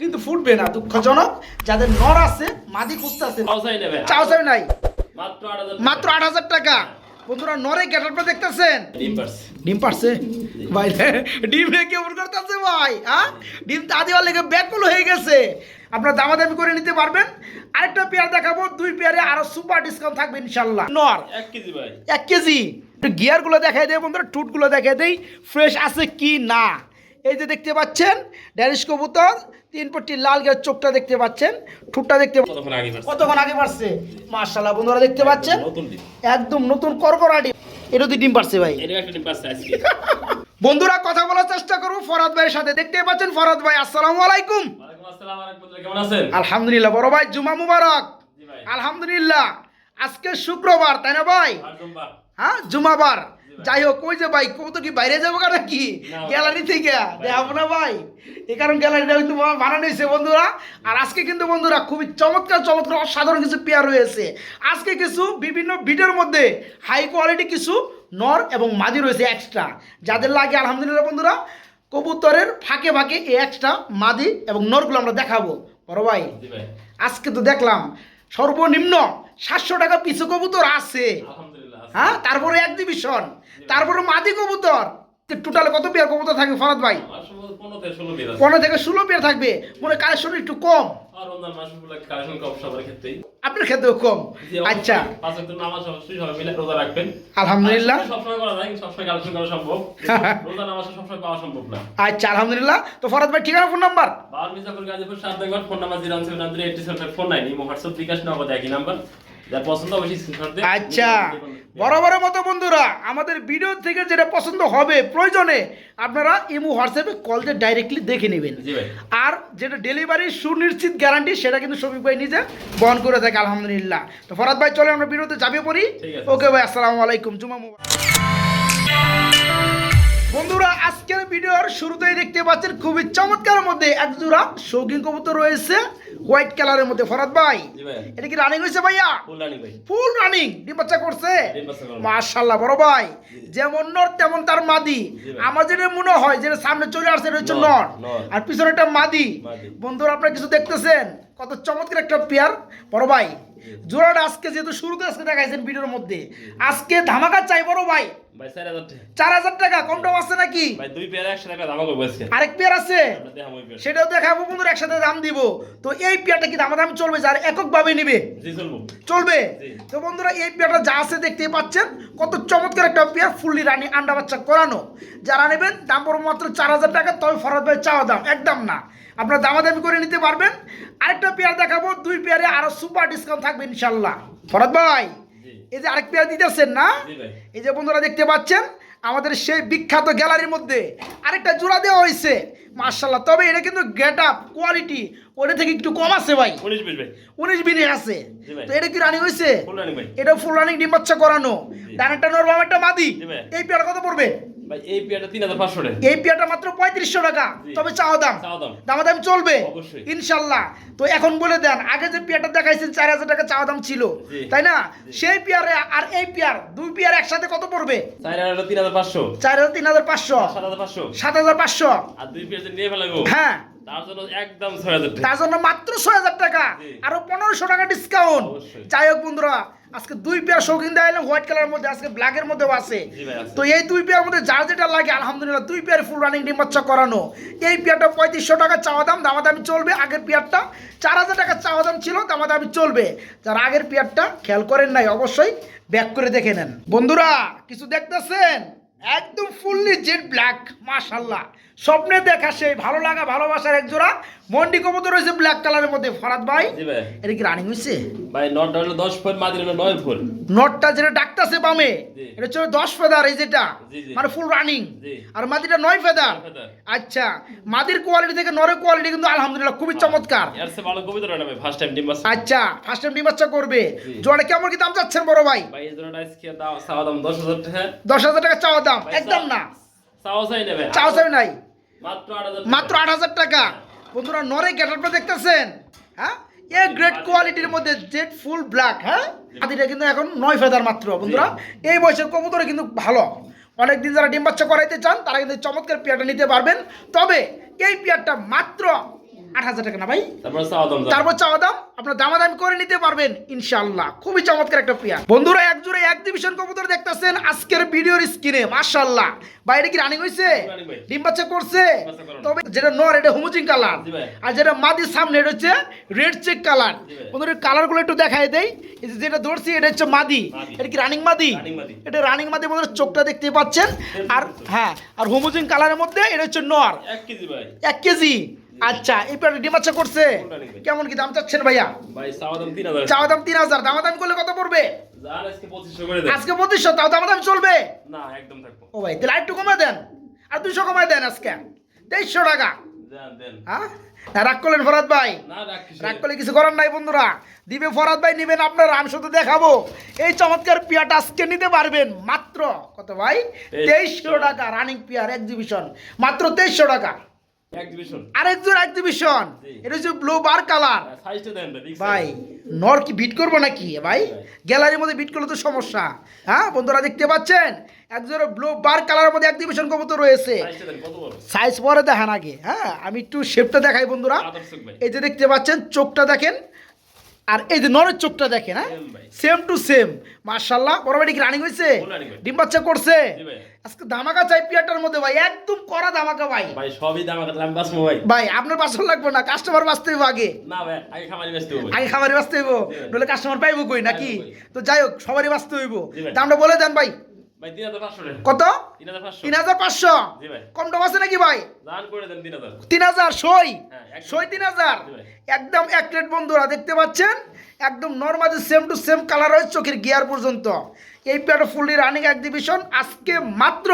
কিন্তু ফুটবে না দুঃখজনক। যাদের নর আছে মাদি নেবে। চাও চাই নাই। মাত্র আট হাজার টাকা। বন্ধুরা নরে গেটারটা দেখতেছেন? ডিম পারছে। ভাই ডিম রে কেমন করতেছে ভাই হ্যাঁ? ডিম দাদিওয়ার লেগে ব্যাকুল হয়ে গেছে। আপনারা দামাদামি করে নিতে পারবেন। আরেকটা পেয়ার দেখাবো দুই পেয়ারে আরও সুপার ডিসকাউন্ট থাকবে ইনশাল্লাহ। নর। এক কেজি ভাই। এক কেজি। একটু গিয়ারগুলো দেখাই দেয় বন্ধুরা টুটগুলো দেখাই দেই ফ্রেশ আছে কি না। এই যে দেখতে পাচ্ছেন ড্যানিশ কবুতর তিন পট্টি লাল গিয়ার চোখটা দেখতে পাচ্ছেন ঠুটটা দেখতে কতক্ষণ আগে পারছে কতক্ষণ আগে পারছে মার্শাল্লাহ বন্ধুরা দেখতে পাচ্ছেন? একদম নতুন করকরা ডিম। এটা দুই ডিম পারছে ভাই। এটা একটা ডিম পারছে আজকে। বন্ধুরা কথা বলার চেষ্টা করব ফরাদ ভাইয়ের সাথে। দেখতে পাচ্ছেন ফরাদ ভাই আসসালামু আলাইকুম। ওয়ালাইকুম আসসালাম আলাইকুম আলহামদুলিল্লাহ বড় ভাই জুমা মুবারক। আলহামদুলিল্লাহ। আজকে শুক্রবার তাই না ভাই? হ্যাঁ জুমাবার যাই হোক ওই যে ভাই কবু তো কি বাইরে যাব কেন কি গ্যালারি থেকে? দেখাবো না ভাই এই কারণ গ্যালারিটা কিন্তু বানানো হয়েছে বন্ধুরা। আর আজকে কিন্তু বন্ধুরা খুবই চমৎকার চমৎকার অসাধারণ কিছু পেয়ার রয়েছে। আজকে কিছু বিভিন্ন ভিডিওর মধ্যে হাই কোয়ালিটি কিছু নর এবং মাদি রয়েছে এক্সট্রা যাদের লাগে আলহামদুলিল্লাহ বন্ধুরা কবুতরের ফাঁকে ফাঁকে এই এক্সট্রা মাদি এবং নরগুলো আমরা দেখাবো। বড় ভাই আজকে তো দেখলাম সর্বনিম্ন সাতশো টাকা পিছু কবুতর আছে। হ্যাঁ তারপরে এক্সিবিশন তারপরে মাদি কবুতর। টোটালে কত পেয়ার কবুতর থাকবে ফরাদ ভাই? পনেরো থেকে ষোলো পেয়ার থাকবে। মনে কালেকশন একটু কম। আপনার ক্ষেত্রেও কম। আচ্ছা। আলহামদুলিল্লাহ। আচ্ছা আলহামদুলিল্লাহ। তো ফরাদ ভাই ঠিকানা phone number phone number zero seven nine eighty seven four nine. WhatsApp bKash একই নাম্বার যার পছন্দ অবশ্যই স্ক্রিনশট আচ্ছা বরাবরের মতো বন্ধুরা আমাদের ভিডিও থেকে যেটা পছন্দ হবে প্রয়োজনে আপনারা ইমু হোয়াটসঅ্যাপে কল দিয়ে ডাইরেক্টলি দেখে নেবেন। আর যেটা ডেলিভারি সুনিশ্চিত গ্যারান্টি সেটা কিন্তু শফিক ভাই নিজে বহন করে থাকে আলহামদুলিল্লাহ। তো ফরাদ ভাই চলে আমরা ভিডিওতে যাবে পড়ি। ওকে ভাই আসসালামু আলাইকুম জুমা মুবারক। বন্ধুরা আজকের ভিডিওর শুরুতেই দেখতে পাচ্ছেন খুবই চমৎকারের মধ্যে এক জোড়া শৌখিন কবুতর রয়েছে হোয়াইট কালারের মধ্যে। ফরাদ ভাই এটা কি রানিং হয়েছে ভাইয়া? ফুল রানি ডিম বাচ্চা করছে? মাশাল্লাহ বড় ভাই। যেমন নর তেমন তার মাদি। আমার যেটা মনে হয় যে সামনে চলে আসছে এটা হচ্ছে নর। আর পিছনে একটা মাদি। বন্ধুরা আপনারা কিছু দেখতেছেন? কত চমৎকার একটা পেয়ার বড় ভাই জোড়াটা আজকে যেহেতু শুরুতে আজকে দেখাইছেন ভিডিওর মধ্যে আজকে ধামাকা চাই বড় ভাই। ভাই চার হাজার টাকা। কম আছে নাকি? আরেক পেয়ার আছে? সেটাও দেখাবো বন্ধুরা একসাথে দাম দিব। তো এই পেয়ারটা কি দামাদামি চলবে যার এককভাবে নিবে? চলবে। তো বন্ধুরা এই পেয়ারটা যা আছে দেখতেই পাচ্ছেন কত চমৎকার একটা পেয়ার ফুললি রানি আন্ডা বাচ্চা করানো। যারা নেবেন দাম পড়বে মাত্র চার হাজার টাকা তবে ফরাদ ভাই চাওয়া দাম একদম না। আপনারা দামাদামি করে নিতে পারবেন। আরেকটা পেয়ার দেখাবো দুই পেয়ারে আরও সুপার ডিসকাউন্ট থাকবে ইনশাল্লাহ ফরাদ ভাই এই যে আরেক পেয়ার দিতেছেন না? এই যে বন্ধুরা দেখতে পাচ্ছেন আমাদের সেই বিখ্যাত গ্যালারির মধ্যে আরেকটা জোড়া দেওয়া হয়েছে। মার্শাল্লাহ তবে এটা কিন্তু গেট আপ কোয়ালিটি ওটা থেকে একটু কম আছে ভাই। উনিশ বিশ ভাই। উনিশ বিনি আছে। তো এটা কি রানিং হয়েছে? ফুল রানি ভাই। এটা ফুল রানিং ডিম বাচ্চা করানো। ডানেরটা নর বামেরটা মাদি। এই পেয়ারটা কত পড়বে? ভাই এই পেয়ারটা তিন হাজার পাঁচশো টাকা। এই পেয়ারটা মাত্র পঁয়ত্রিশশো টাকা। তবে চাওয়া দাম? চাওয়া দাম। দামাদাম চলবে? অবশ্যই। ইনশাল্লাহ। তো এখন বলে দেন আগে যে পেয়ারটা দেখাইছেন চার হাজার টাকা চাওয়া দাম ছিল। তাই না? সেই পেয়ারে আর এই পেয়ার দুই পেয়ার একসাথে কত পড়বে? আর দুই পেয়ার যে নিয়ে ফেলাবো হ্যাঁ। তার জন্য মাত্র ছয় হাজার টাকা। আরও পনেরোশো টাকা ডিসকাউন্ট। যাই হোক বন্ধুরা আজকে দুই পেয়ার শৌখিন দেখাইলাম হোয়াইট কালারের মধ্যে আজকে ব্ল্যাকের মধ্যেও আছে। তো এই দুই পেয়ার মধ্যে যার যেটা লাগে আলহামদুলিল্লাহ দুই পেয়ার ফুল রানিং ডিম বাচ্চা করানো। এই পেয়ারটা পঁয়ত্রিশশো টাকা চাওয়া দাম দামাদামি চলবে আগের পেয়ারটা। চার হাজার টাকা চাওয়া দাম ছিল দামাদামি চলবে। যারা আগের পেয়ারটা খেয়াল করেন নাই অবশ্যই ব্যাক করে দেখে নেন। বন্ধুরা কিছু দেখতেছেন? একদম ফুললি জেড ব্ল্যাক মাশাল্লাহ স্বপ্নে দেখা সেই ভালো লাগা ভালোবাসার এক জোড়া। মন্ডি কবুতর রয়েছে ব্ল্যাক কালারের মধ্যে ফরাদ ভাই। এটা কি রানিং হয়েছে? ভাই নট হলো দশ ফুট মাদি হলো নয় ফুট। নটটা যেটা ডাকতেছে বামে এটা হচ্ছে দশ ফেদার এই যেটা। মানে ফুল রানিং আর মাদিটা নয় ফেদার। আচ্ছা মাদির কোয়ালিটি থেকে নরের কোয়ালিটি কিন্তু আলহামদুলিল্লাহ খুবই চমৎকার। এর সে ভালো কবিতা না ভাই ফার্স্ট টাইম ডিম বাস আচ্ছা ফার্স্ট টাইম ডিম বাচ্চা করবে। জোড়া কেমন কি দাম চাচ্ছেন বড় ভাই? ভাই এই আজকে চাওয়া দাম দশ হাজার টাকা। দশ হাজার টাকা চাওয়া দাম একদম না। চাওয়া চাই নেবে চাও চাই নাই। মাত্র আট হাজার টাকা। বন্ধুরা নরে ক্যাটারটা দেখতেছেন? হ্যাঁ? এ গ্রেট কোয়ালিটির মধ্যে জেড ফুল ব্ল্যাক হ্যাঁ? আদিটা কিন্তু এখন নয় ফেদার মাত্র বন্ধুরা। এই বয়সের কবুতরে কিন্তু ভালো। অনেকদিন যারা ডিম বাচ্চা করাইতে চান তারা কিন্তু চমৎকার পেয়ারটা নিতে পারবেন। তবে এই পেয়ারটা মাত্র আট হাজার টাকা না ভাই? তারপর চাওয়া দাম আপনার দামাদামি করে নিতে পারবেন ইনশাআল্লাহ। খুবই চমৎকার একটা পেয়ার বন্ধুরা এক জোড়ে এক ডিভিশন কবুতর দেখতেছেন আজকের ভিডিওর স্ক্রিনে মাশাআল্লাহ। বাইরে কি রানিং ভাই। ডিম বাচ্চা করছে? তবে যেটা নর এটা হোমোজিন কালার আর যেটা মাদির সামনে এটা হচ্ছে রেড চেক কালার জি ভাই। বন্ধুরা কালারগুলো একটু দেখাই দেই। যেটা ধরছি এটা হচ্ছে মাদি। এটা কি রানিং মাদি? এটা রানিং মাদি বন্ধুরা চোখটা দেখতে পাচ্ছেন। আর হ্যাঁ আর হোমোজিন কালারের মধ্যে এটা হচ্ছে নর। এক কেজি এক কেজি। আচ্ছা এই পেয়ারটা ডিম বাচ্চা করছে। কেমন কি দাম চাচ্ছেন ভাইয়া? ভাই চাওয়া দাম তিন হাজার। দাম তিন করলে কত পড়বে? আজকে পঁচিশশো তাও দামাদামি চলবে? না একদম থাকব। ও ভাই তাহলে একটু কমে দেন। আর দুশো কমায় দেন আজকে। তেইশশো টাকা। দেন হ্যাঁ? রাগ করলেন ফরাদ ভাই? রাগ করলে কিছু করার নাই বন্ধুরা। দিবে ফরাদ ভাই নিবেন আপনার আমি শুধু দেখাবো। এই চমৎকার পিয়াটা আজকে নিতে পারবেন। মাত্র কত ভাই? তেইশশো। টাকা রানিং পিয়ার এক্সিবিশন মাত্র তেইশশো টাকা। Exhibition। আরেক জোর এক্সিবিশন এটা হচ্ছে ব্লু বার কালার ভাই, নর কি বিট করব নাকি? ভাই গ্যালারির মধ্যে বিট করলে তো সমস্যা। হ্যাঁ বন্ধুরা দেখতে পাচ্ছেন? একজোড়া ব্লু বার কালারের মধ্যে একদিবিশন কবুতর রয়েছে? সাইজ পরে দেখেন আগে। হ্যাঁ আমি একটু শেপটা দেখাই বন্ধুরা। এই যে দেখতে পাচ্ছেন চোখটা দেখেন। আর এই যে নরের চোখটা দেখেন হ্যাঁ সেম টু সেম মার্শাল্লাহ বড়বাড়ি কি রানিং হয়েছে। ডিম বাচ্চা করছে আজকে ধামাকা চাই পিয়াটার মধ্যে ভাই একদম করা ধামাকা ভাই ভাই, সবই আকার, আমি বাঁচবো ভাই। ভাই আপনার বাসন লাগবে না কাস্টমার বাঁচতে হইব আগে না ভাই, আগে খামারি বাসতে হবে। আগে খামারি বাঁচতে হইব। নলে কাস্টমার পাইবো কই নাকি তো যাই হোক সবারই বাঁচতে হইব। দামটা বলে দেন ভাই ভাই, 3500 টাকা। কত? 3500 তিন হাজার পাঁচশো? কম টম আছে নাকি ভাই? দান করে দেন 3000 তিন হাজার সই? হ্যাঁ, সই তিন হাজার? একদম এক প্লেট বন্ধুরা দেখতে পাচ্ছেন? একদম normally same to same colour হয় চোখের গিয়ার পর্যন্ত। এই প্লেট ফুললি রানিং এক্সিবিশন আজকে মাত্র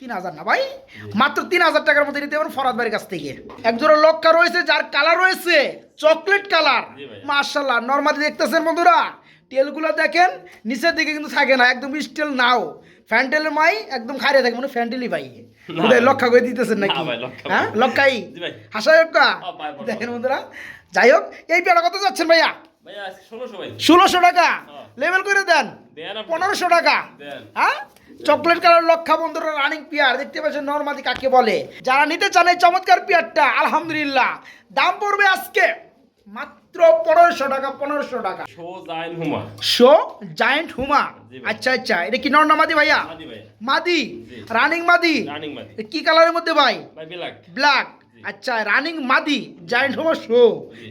তিন হাজার না ভাই? মাত্র তিন হাজার টাকার মধ্যে নিতে পারেন ফরাদ বাড়ির কাছ থেকে। একজোড়া লক্কা রয়েছে যার কালার রয়েছে চকলেট কালার মার্শাল্লাহ নর্মালি দেখতেছেন বন্ধুরা। টেলগুলো দেখেন নিচের দিকে কিন্তু থাকে না একদম স্টেল নাও। ফ্যান্টেলের মাই একদম খাইয়ে থাকে মানে ফ্যান্টেলই ভাই। না লক্ষা করে দিতেছেন নাকি? হ্যাঁ? লক্ষাই। হাসায় লক্ষা। দেখেন বন্ধুরা যাই হোক এই পেয়ারা কত যাচ্ছেন ভাইয়া? ভাই, আজকে 1600 ভাই। ষোলোশো টাকা। লেভেল করে দেন। দেন পনেরোশো টাকা? হ্যাঁ? চকলেট কালার লক্ষা বন্ধুরা রানিং পিয়ার দেখতে পাচ্ছেন নর্মালি কাকে বলে। যারা নিতে চান এই চমৎকার পিয়ারটা আলহামদুলিল্লাহ। দাম পড়বে আজকে মাত্র পনেরোশো টাকা পনেরোশো টাকা। শো জাইন হুমা। শো জায়েন্ট হুমা? আচ্ছা আচ্ছা। এটা কি নর না মাদি ভাইয়া? মাদি। রানিং মাদি? রানিং মাদি। কি কালারের মধ্যে ভাই? ব্ল্যাক। আচ্ছা রানিং মাদি জায়েন্ট হুমা শো।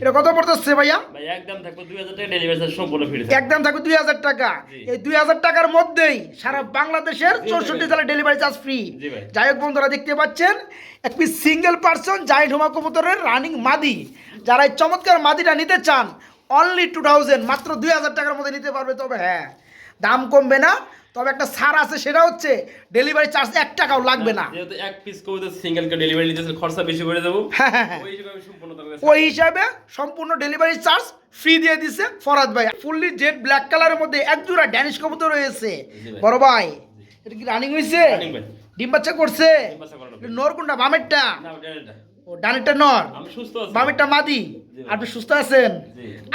এটা কত পড়তেছে ভাইয়া? ভাই, একদম থাকব 2000 টাকা, delivery charge সম্পূর্ণ free একদম থাকবে দুই হাজার টাকা। এই দুই হাজার টাকার মধ্যেই সারা বাংলাদেশের চৌষট্টি ভাই। ডেলিভারি চার্জ ফ্রি যাই হোক বন্ধুরা দেখতে পাচ্ছেন একটি সিঙ্গেল পার্সন জাইন্ট হুমা কবুতরের রানিং মাদি। যারা এই চমৎকার মাদিটা নিতে চান অনলি টু থাউজেন্ড মাত্র দুই হাজার টাকার মধ্যে নিতে পারবে তবে হ্যাঁ দাম কমবে না। তবে একটা ছাড় আছে সেটা হচ্ছে ডেলিভারি চার্জ এক টাকাও লাগবে না। যেহেতু এক পিস কবুতর সিঙ্গেল কে ডেলিভারি নিতেছে খরচা বেশি করে দেবো হ্যাঁ, হ্যাঁ, হ্যাঁ। ওই হিসেবে সম্পূর্ণ ডেলিভারি চার্জ ফ্রি দিয়ে দিছে ফরাদ ভাই। ফুললি জেড ব্ল্যাক কালারের মধ্যে এক জোড়া ড্যানিশ কবুতর রয়েছে। বড় ভাই এটা কি রানিং হয়েছে ডিম বাচ্চা করছে? ডিম বাচ্চা করানো ভাই। নর কোনটা বামেরটা। ও ডানেরটা নর। আমি সুস্থ আছি। বামেরটা মাদি। আপনি সুস্থ আছেন?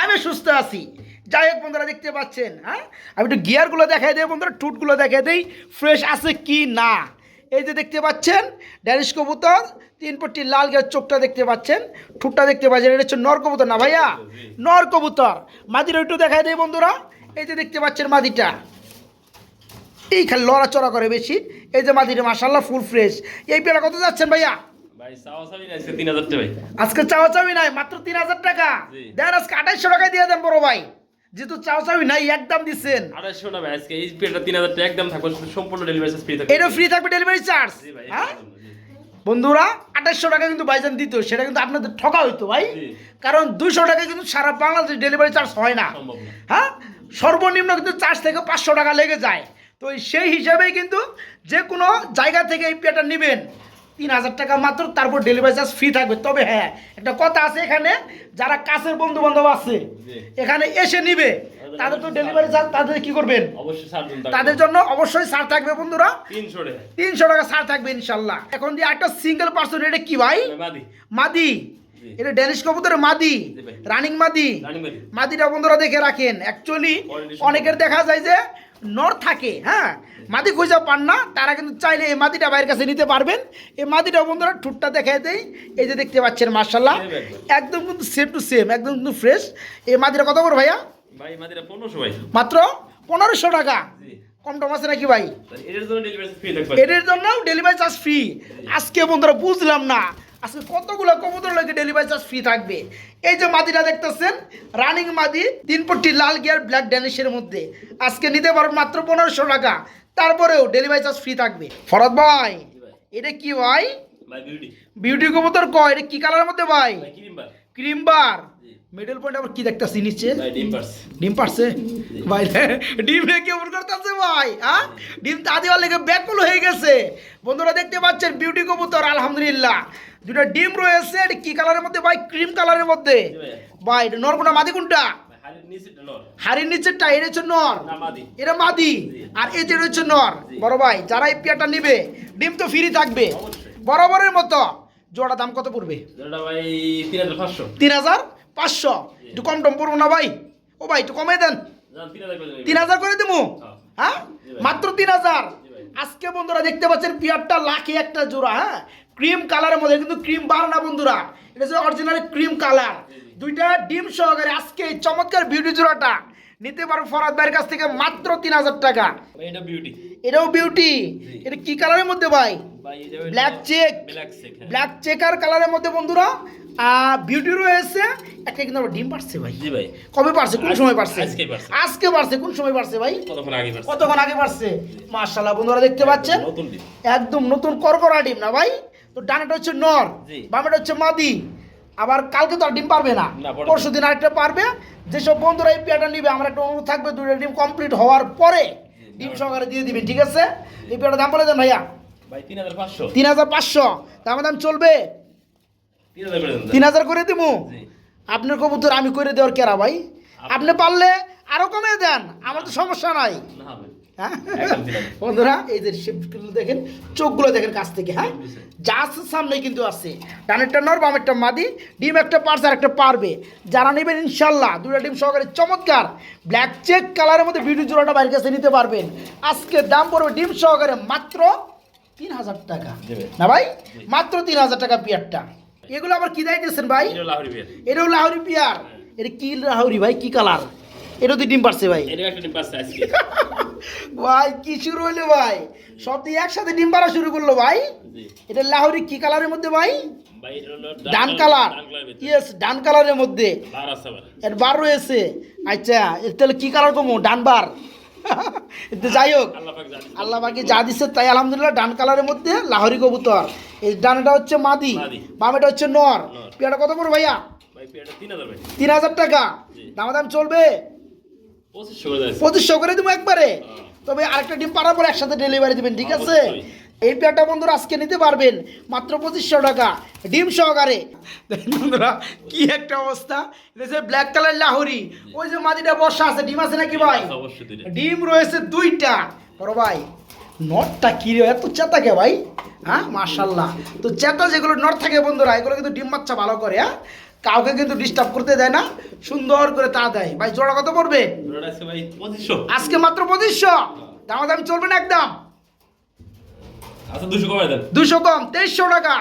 আমি সুস্থ আছি। যাই হোক বন্ধুরা দেখতে পাচ্ছেন হ্যাঁ? আমি একটু গিয়ারগুলো দেখাই দিই বন্ধুরা টুটগুলো দেখাই দিই ফ্রেশ আছে কি না। এই যে দেখতে পাচ্ছেন ড্যানিশ কবুতর তিন পট্টি লাল গিয়ার চোখটা দেখতে পাচ্ছেন ঠুটটা দেখতে পাচ্ছেন এটা হচ্ছে নর কবুতর না ভাইয়া। নর কবুতর। মাদিটা একটু দেখাই দেয় বন্ধুরা এই যে দেখতে পাচ্ছেন মাদিটা। এই খালি লড়াচড়া করে বেশি। এই যে মাদিটা মাসাল্লাহ ফুল ফ্রেশ এই পেলা কত যাচ্ছেন ভাইয়া? আজকে চাওয়া চাবি নাই মাত্র তিন হাজার টাকা। দেন আজকে আঠাইশশো টাকায় দিয়ে দেন বড় ভাই। যেহেতু চাওয়া চাবি নাই একদম দিচ্ছেন আড়াইশো না আজকে এই পেটা তিন হাজার টাকা একদম থাকবে সম্পূর্ণ ডেলিভারি চার্জ ফ্রি থাকবে। এটা ফ্রি থাকবে ডেলিভারি চার্জ হ্যাঁ? বন্ধুরা আঠাইশশো টাকা কিন্তু বাইজান দিত সেটা কিন্তু আপনাদের ঠকা হইতো ভাই। কারণ দুইশো টাকা কিন্তু সারা বাংলাদেশ ডেলিভারি চার্জ হয় না। হ্যাঁ? সর্বনিম্ন কিন্তু চার্জ থেকে পাঁচশো টাকা লেগে যায়। তো সেই হিসাবেই কিন্তু যে কোনো জায়গা থেকে এই পেটা নেবেন। তিন হাজার টাকা মাত্র তারপর ডেলিভারি চার্জ ফ্রি থাকবে। তবে হ্যাঁ একটা কথা আছে এখানে যারা কাছের বন্ধু বান্ধব আছে এখানে এসে নিবে তাদের তো ডেলিভারি চার্জ তাদের কি করবেন? তাদের জন্য অবশ্যই ছাড় থাকবে বন্ধুরা। তিনশো টাকা। ছাড় থাকবে ইনশাল্লাহ। এখন দিয়ে একটা সিঙ্গেল পার্সন এটা কি ভাই? মাদি। এটা ড্যানিশ কবুতরের মাদি। রানিং মাদি। মাদিটা বন্ধুরা দেখে রাখেন। অ্যাকচুয়ালি অনেকের দেখা যায় যে নর থাকে হ্যাঁ? মাদি খুঁজে পান না তারা কিন্তু চাইলে এই মাদিটা ভাইয়ের কাছে নিতে পারবেন। এই মাদিটা বন্ধুরা ঠুটটা দেখাই দেই এই যে দেখতে পাচ্ছেন মার্শাল্লাহ একদম। কিন্তু সেম টু সেম একদম কিন্তু ফ্রেশ এই মাদিটা কত করে ভাইয়া? ভাই মাদিরা পনেরোশো ভাই। মাত্র পনেরোশো টাকা? কম টম আছে নাকি ভাই? এটার জন্য ডেলিভারি চার্জ ফ্রি আজকে বন্ধুরা বুঝলাম না আজকে কতগুলো কবুতর লাগে ডেলিভারি চার্জ ফ্রি থাকবে? এই যে মাদিটা দেখতেছেন রানিং মাদি তিন পট্টি লাল গিয়ার ব্ল্যাক ড্যানিশের মধ্যে। আজকে নিতে পারবেন মাত্র পনেরোশো টাকা। তারপরেও ডেলিভারি চার্জ ফ্রি থাকবে। ফরত ভাই এটা কি ভাই? বিউটি কবুতর কয়? এটা কি কালারের মধ্যে ভাই? ক্রিম বার মিডল পয়েন্ট আবার কি দেখতেছি নিচে? ডিম পারছে। ভাই ডিম রেখে কেমন করতেছে ভাই হ্যাঁ ডিম তাদিওয়ার লেগে ব্যাকুল হয়ে গেছে। বন্ধুরা দেখতে পাচ্ছেন বিউটি কবুতর আলহামদুলিল্লাহ। দুটো ডিম রয়েছে এটা কি কালারের মধ্যে? ভাই ক্রিম কালারের মধ্যে। ভাই এটা নর কোনটা? মাদি কোনটা? হাড়ির নিচেরটা এটা হচ্ছে নর। মাদি। এটা মাদি। আর এটা হচ্ছে নর। বড় ভাই যারা এই পেয়ারটা নিবে ডিম তো ফ্রি থাকবে। বরাবরের মতো। জোড়া দাম কত পড়বে? তিন হাজার পাঁচশো। একটু কম টম পড়ব না ভাই। ও ভাই একটু কমে দেন। তিন হাজার করে দেবো হ্যাঁ। মাত্র তিন হাজার। আজকে বন্ধুরা দেখতে পাচ্ছেন পিয়ারটা লাখে একটা জোড়া হ্যাঁ? ক্রিম কালারের মধ্যে কিন্তু ক্রিম বার না বন্ধুরা। এটা হচ্ছে অরিজিনাল ক্রিম কালার দুইটা ডিম সহকারে আজকে এই চমৎকার বিউটি জোড়াটা নিতে পারো ফরাদ ভাইয়ের কাছ থেকে মাত্র তিন হাজার টাকা। এটা বিউটি এটাও বিউটি এটা কি কালারের মধ্যে ভাই? ভাই black check black check black checker কালারের মধ্যে বন্ধুরা বিউটি রয়েছে। একটা কিন্তু ডিম পারছে ভাই। জি ভাই। কবে পারছে? কোন সময় পারছে? আজকে পারছে। কোন সময় পারছে ভাই? কতক্ষণ আগে পারছে? কতক্ষণ আগে পারছে? মার্শাল্লাহ বন্ধুরা দেখতে পাচ্ছেন? নতুন ডিম। একদম নতুন করকরা ডিম না ভাই? তো ডানাটা হচ্ছে নর। বামেটা হচ্ছে মাদি। আবার কালকে তো আর ডিম পারবে না। পরশু দিন আরেকটা পারবে। যেসব বন্ধুরা এই পেয়ারটা নিবে আমার একটা অনুরোধ থাকবে দুইটা ডিম কমপ্লিট হওয়ার পরে ডিম সহকারে দিয়ে দিবেন ঠিক আছে? এই পেয়ারটার দাম বলে দেন ভাইয়া। তিন হাজার পাঁচশো। দাম দাম চলবে? তিন হাজার করে দেন তিন হাজার করে দিব আপনার কবুতর আমি করে দেওয়ার কেরা ভাই? আপনি পারলে আরও কমে দেন আমার তো সমস্যা নাই। হ্যাঁ। বন্ধুরা এই যে শেপগুলো দেখেন চোখগুলো দেখেন কাছ থেকে হ্যাঁ? আছে সামনে কিন্তু আছে। ডানেরটা নর বামেরটা মাদি ডিম একটা পারছে আর একটা পারবে। যারা নেবেন ইনশাল্লাহ দুটো ডিম সহকারে চমৎকার। ব্ল্যাক চেক কালারের মধ্যে ভিডিও জোড়াটা বাইরের কাছে নিতে পারবেন। আজকে দাম পড়বে ডিম সহকারে মাত্র তিন হাজার টাকা। না ভাই? মাত্র তিন হাজার টাকা পিয়ারটা। এগুলো আবার কি দিতেছেন ভাই? এটাও লাহোরি পিয়ার। এটা কি লাহোরি ভাই? কি কালার এটা তো ডিম পারছে ভাই। এটা একটা ডিম পারছে আজকে। ভাই কি শুরু হইল ভাই? সব দিয়ে একসাথে ডিম পাড়া শুরু করল ভাই। এটা লাহোরি কি কালারের মধ্যে ভাই? ডান কালার ইয়েস ডান কালারের মধ্যে। এর বার রয়েছে। আচ্ছা এর তাহলে কি কালার কমো? ডান বার। যাই হোক। আল্লাহ পাক বাকি যা দিচ্ছে তাই আলহামদুলিল্লাহ ডান কালারের মধ্যে লাহোরি কবুতর। এই ডানটা হচ্ছে মাদি। বামেটা হচ্ছে নর। নর। কত করে ভাইয়া? তিন হাজার টাকা। জি। দাম দাম চলবে? পঁচিশশো করে দেবো একবারে। হ্যাঁ। তবে আরেকটা ডিম পাড়ার পরে একসাথে ডেলিভারি দিবেন ঠিক আছে। এই পেয়ারটা বন্ধুরা আজকে নিতে পারবেন মাত্র পঁচিশশো টাকা। ডিম সহকারে। বন্ধুরা কি একটা অবস্থা। যে ব্ল্যাক কালার লাহোরি। ওই যে মাদিটা বর্ষা আছে ডিম আছে নাকি ভাই? ডিম রয়েছে দুইটা। বড় ভাই নটটা কি রে এত চেতা কে ভাই? হ্যাঁ মার্শাল্লাহ তো চেতা যেগুলো নট থাকে বন্ধুরা এগুলো কিন্তু ডিম বাচ্চা ভালো করে হ্যাঁ? কাউকে কিন্তু ডিস্টার্ব করতে দেয় না সুন্দর করে তা দেয়। ভাই জোড়া কত পড়বে? আজকে মাত্র পঁচিশশো। দামাদামি চলবে না একদম। আচ্ছা দুশো কম তেইশশো টাকা।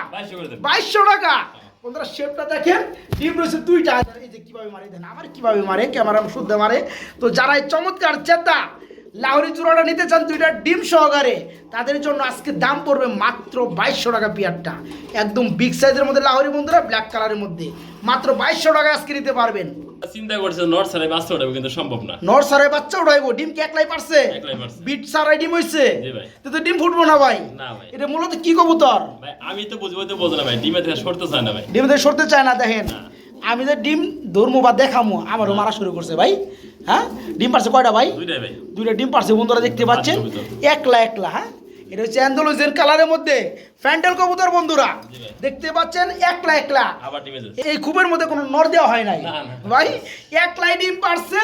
বাইশশো টাকা। বন্ধুরা শেপটা দেখেন। ডিম রয়েছে দুইটা। এই যে কীভাবে মারে দেন। আমার কীভাবে মারে ক্যামেরা শুদ্ধ মারে। তো যারা এই চমৎকার চেতা লাহরি চূড়াটা নিতে চান দুইটা ডিম সহকারে তাদের জন্য আজকে দাম পড়বে মাত্র বাইশশো টাকা পিয়ারটা। একদম বিগ সাইজের মধ্যে লাহরি বন্ধুরা ব্ল্যাক কালারের মধ্যে। মাত্র বাইশশো টাকা আজকে নিতে পারবেন। চিন্তা করছে নর্থ সাইডে বাঁচতে ওঠাবে কিন্তু সম্ভব না। নর সারাই বাচ্চা উঠাইবো ডিম কি একলাই পারছে? একলাই পারছে। বিট সারাই ডিম হইছে? জি ভাই। তো তো ডিম ফুটবো না ভাই। না ভাই। এটা মূলত কি কবুতর? ভাই আমি তো বুঝব তো বোঝো না ভাই। ডিমে থেকে সরতে চায় না ভাই। ডিম থেকে সরতে চায় না দেখেন। না। আমি যে ডিম ধরমু বা দেখামু আমারও মারা শুরু করছে ভাই। হ্যাঁ? ডিম পারছে কয়টা ভাই? দুইটা ডিম পারছে বন্ধুরা দেখতে পাচ্ছেন? একলা একলা হ্যাঁ? এটা হচ্ছে অ্যান্ডোলজের কালারের মধ্যে। ফ্যান্ডেল কবুতর বন্ধুরা। দেখতে পাচ্ছেন? একলা একলা। এই খুবের মধ্যে কোনো নর দেওয়া হয় নাই। ভাই একলাই ডিম পারছে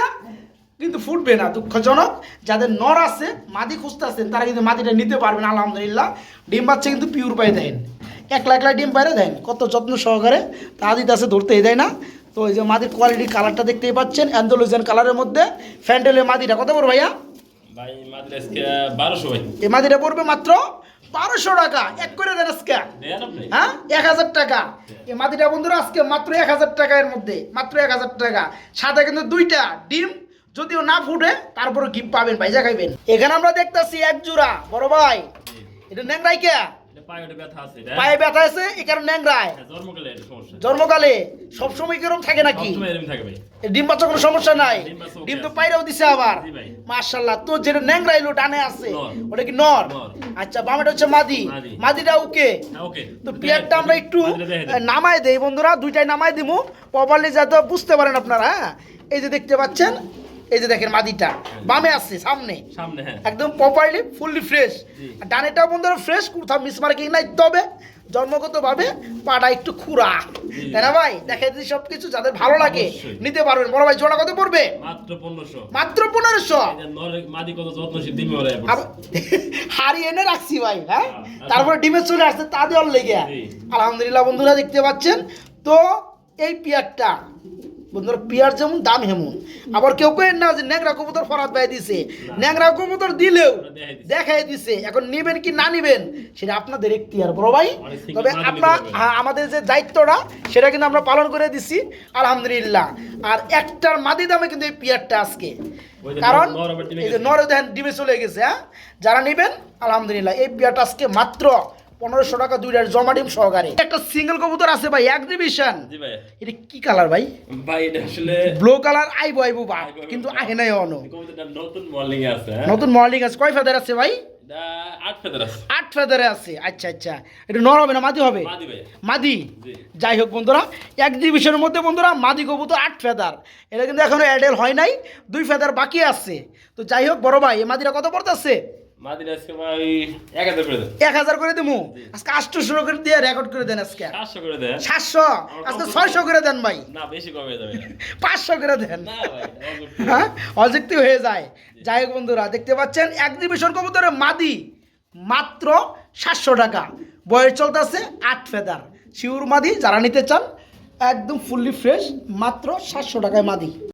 কিন্তু ফুটবে না। দুঃখজনক যাদের নর আছে মাদি খুঁজতেছেন তারা কিন্তু মাদিটা নিতে পারবেন আলহামদুলিল্লাহ। ডিম বাচ্চা কিন্তু পিওর পাই দেন একলা একলা ডিম পাইরে দেন কত যত্ন সহকারে তা দিতে আছে ধরতেই দেয় না। তো এই যে মাদির কোয়ালিটি কালারটা দেখতেই পাচ্ছেন অ্যান্ডোলোজেন কালারের মধ্যে ফ্যান্ডেলের মাদিটা কত বড় ভাইয়া? এই মাদিটা পড়বে মাত্র বারোশো টাকা এক করে দেন আজকে। হ্যাঁ এক হাজার টাকা। এই মাদিটা বন্ধুরা আজকে মাত্র এক হাজার টাকা এর মধ্যে মাত্র এক হাজার টাকা। সাথে কিন্তু দুইটা ডিম যদিও না ফুটে তারপরে গিফট পাবেন ভাইজা খাইবেন। এখানে আমরা দেখতেছি এক জোড়া বড় ভাই। এটা ন্যাংরাই কে? পায়ে ওটা ব্যথা আছে এটা পায়ে ব্যথা আছে এই কারণে ন্যাংরায়। হ্যাঁ, জন্মকালে সবসময় কিরম থাকে নাকি? এ ডিম বাচ্চা কোনো সমস্যা নাই। ডিম তো আছে। পাইরেও দিছে আবার। মার্শাল্লাহ তো যেটা ন্যাংরাইলো ডানে আছে। ওটা কি নর। আচ্ছা বামেটা হচ্ছে মাদি। মাদি। মাদিটা ওকে? হ্যাঁ, তো পেয়ারটা আমরা একটু নামাই দেই বন্ধুরা দুইটাই নামাই দিমু। প্রপারলি যাতে বুঝতে পারেন আপনারা হ্যাঁ? এই যে দেখতে পাচ্ছেন এই যে দেখেন মাদিটা। বামে আসছে সামনে। সামনে হ্যাঁ। একদম প্রপারলি ফুললি ফ্রেশ। ডানেটা বন্ধুরা ফ্রেশ কোথাও মিস মার্কিং নাই তবে জন্মগতভাবে পাটা একটু খুরা। তাই না ভাই? দেখে দিই সব কিছু যাদের ভালো লাগে নিতে পারবেন। বড় ভাই জোড়া কত পড়বে? মাত্র পনেরোশো। মাত্র পনেরোশো? হাড়ি এনে রাখছি ভাই হ্যাঁ? হ্যাঁ, তারপরে ডিমে চলে আসছে তাদের লেগে। আলহামদুলিল্লাহ বন্ধুরা দেখতে পাচ্ছেন। তো এই পিয়ারটা বন্ধুরা পিয়ার যেমন দাম হেমন। আবার কেউ কেন না যে ন্যাংরা কবুতর ফরাত ভাই দিছে। ন্যাংরা কবুতর দিলেও দেখাই দিছে। এখন নেবেন কি না নেবেন সেটা আপনাদের এখতিয়ার বড় ভাই। তবে না। হ্যাঁ, আমাদের যে দায়িত্বটা সেটা কিন্তু আমরা পালন করে দিছি আলহামদুলিল্লাহ। আর একটার মাদি দামে কিন্তু এই পিয়ারটা আজকে। কারণ এই যে। নরে দেখেন ডিমে চলে গেছে হ্যাঁ? যারা নেবেন আলহামদুলিল্লাহ এই পিয়ারটা আজকে মাত্র পনেরোশো টাকা দুইটার জমা ডিম সহকারে। একটা সিঙ্গেল কবুতর আছে ভাই এক্সিবিশন এটা কি কালার ভাই? ভাই এটা আসলে ব্লু কালার আইবো আইবো বা কিন্তু আহে নাই অনো। নতুন এ আছে হ্যাঁ? নতুন মর্নিং আছে। কয় ফেদার আছে ভাই? আট ফেদার আছে। আচ্ছা আচ্ছা। এটা নর হবে না মাদি হবে? মাদি যাই হোক বন্ধুরা এক্সিবিশনের মধ্যে বন্ধুরা মাদি কবুতর আট ফেদার এটা কিন্তু এখনও অ্যাডেল হয় নাই দুই ফেদার বাকি আছে। তো যাই হোক বড় ভাই মাদিরা কত পড়তেছে? এক হাজার করে করে আজকে আটশো করে দিয়ে রেকর্ড করে দেন আজকে। সাতশো করে দেন। সাতশো? আজকে ছয়শো করে দেন ভাই। না বেশি কমে যাবে পাঁচশো করে দেন। হ্যাঁ? অযুক্তি হয়ে যায়। যাই হোক বন্ধুরা দেখতে পাচ্ছেন এক্সিবিশন কবুতরের মাদি মাত্র সাতশো টাকা। বয়স চলতেছে আট ফেদার। শিউর মাদি যারা নিতে চান একদম ফুললি ফ্রেশ মাত্র সাতশো টাকায় মাদি।